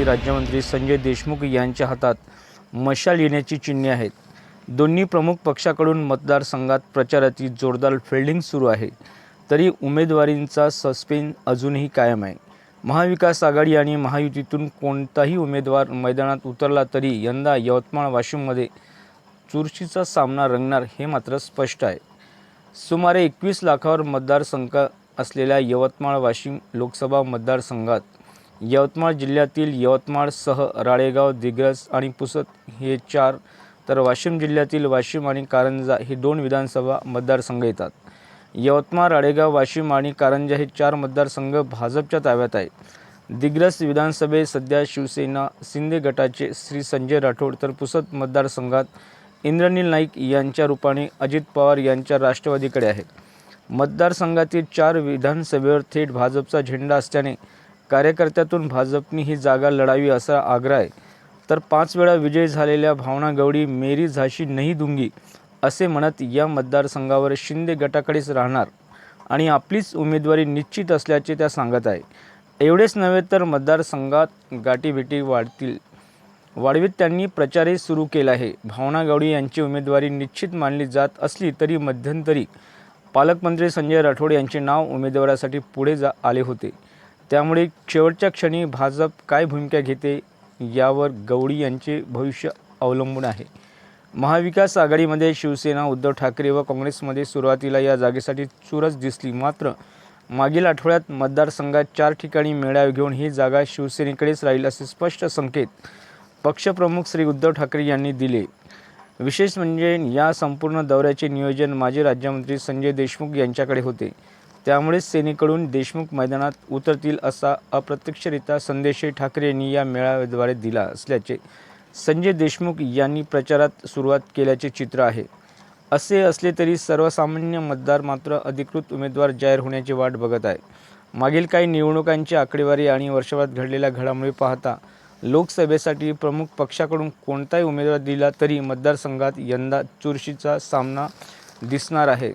माजी राज्यमंत्री संजय देशमुख यांच्या हातात मशाल येण्याची चिन्हे आहेत. दोन्ही प्रमुख पक्षाकडून मतदारसंघात प्रचाराची जोरदार फिल्डिंग सुरू आहे. तरी उमेदवारींचा सस्पेन अजूनही कायम आहे. महाविकास आघाडी आणि महायुतीतून कोणताही उमेदवार मैदानात उतरला तरी यंदा यवतमाळ वाशिममध्ये चुरशीचा सामना रंगणार हे मात्र स्पष्ट आहे. सुमारे एकवीस लाखावर मतदारसंघ असलेल्या यवतमाळ वाशिम लोकसभा मतदारसंघात यवतमाळ जिल्ह्यातील यवतमाळसह राळेगाव दिग्रस आणि पुसद हे चार तर वाशिम जिल्ह्यातील वाशिम आणि कारंजा ही दोन विधानसभा मतदारसंघ येतात. यवतमाळ राळेगाव वाशिम आणि कारंजा हे चार मतदारसंघ भाजपच्या ताब्यात आहेत. दिग्रस विधानसभेत सध्या शिवसेना शिंदे गटाचे श्री संजय राठोड तर पुसद मतदारसंघात इंद्रनील नाईक यांच्या रूपाने अजित पवार यांच्या राष्ट्रवादीकडे आहे. मतदारसंघातील चार विधानसभेवर थेट भाजपचा झेंडा असल्याने कार्यकर्त्यातून भाजपनी ही जागा लढावी असा आग्रह आहे. तर पाच वेळा विजय झालेल्या भावना गवडी मेरी झाशी नाही दुंगी असे म्हणत या मतदारसंघावर शिंदे गटाकडेच राहणार आणि आपलीच उमेदवारी निश्चित असल्याचे त्या सांगत आहे. एवढेच नव्हे तर मतदारसंघात गाठीभेटी वाढतील. वाढवीत त्यांनी प्रचारही सुरू केला आहे. भावना गवडी यांची उमेदवारी निश्चित मानली जात असली तरी मध्यंतरी पालकमंत्री संजय राठोड यांचे नाव उमेदवारासाठी पुढे जा आले होते. त्यामुळे शेवटच्या क्षणी भाजप काय भूमिका घेते यावर गवळी यांचे भविष्य अवलंबून आहे. महाविकास आघाडीमध्ये शिवसेना उद्धव ठाकरे व काँग्रेसमध्ये सुरुवातीला या जागेसाठी चुरस दिसली. मात्र मागील आठवड्यात मतदारसंघात चार ठिकाणी मेळावे घेऊन ही जागा शिवसेनेकडेच राहील असे स्पष्ट संकेत पक्षप्रमुख श्री उद्धव ठाकरे यांनी दिले. विशेष म्हणजे या संपूर्ण दौऱ्याचे नियोजन माजी राज्यमंत्री संजय देशमुख यांच्याकडे होते. त्यामुळेच सेनेकडून देशमुख मैदानात उतरतील असा अप्रत्यक्षरित्या संदेशही ठाकरे यांनी या मेळाव्याद्वारे दिला असल्याचे संजय देशमुख यांनी प्रचारात सुरुवात केल्याचे चित्र आहे. असे असले तरी सर्वसामान्य मतदार मात्र अधिकृत उमेदवार जाहीर होण्याची वाट बघत आहे. मागील काही निवडणुकांची आकडेवारी आणि वर्षभरात घडलेल्या घडामोडी पाहता लोकसभेसाठी प्रमुख पक्षाकडून कोणताही उमेदवार दिला तरी मतदारसंघात यंदा चुरशीचा सामना दिसणार आहे.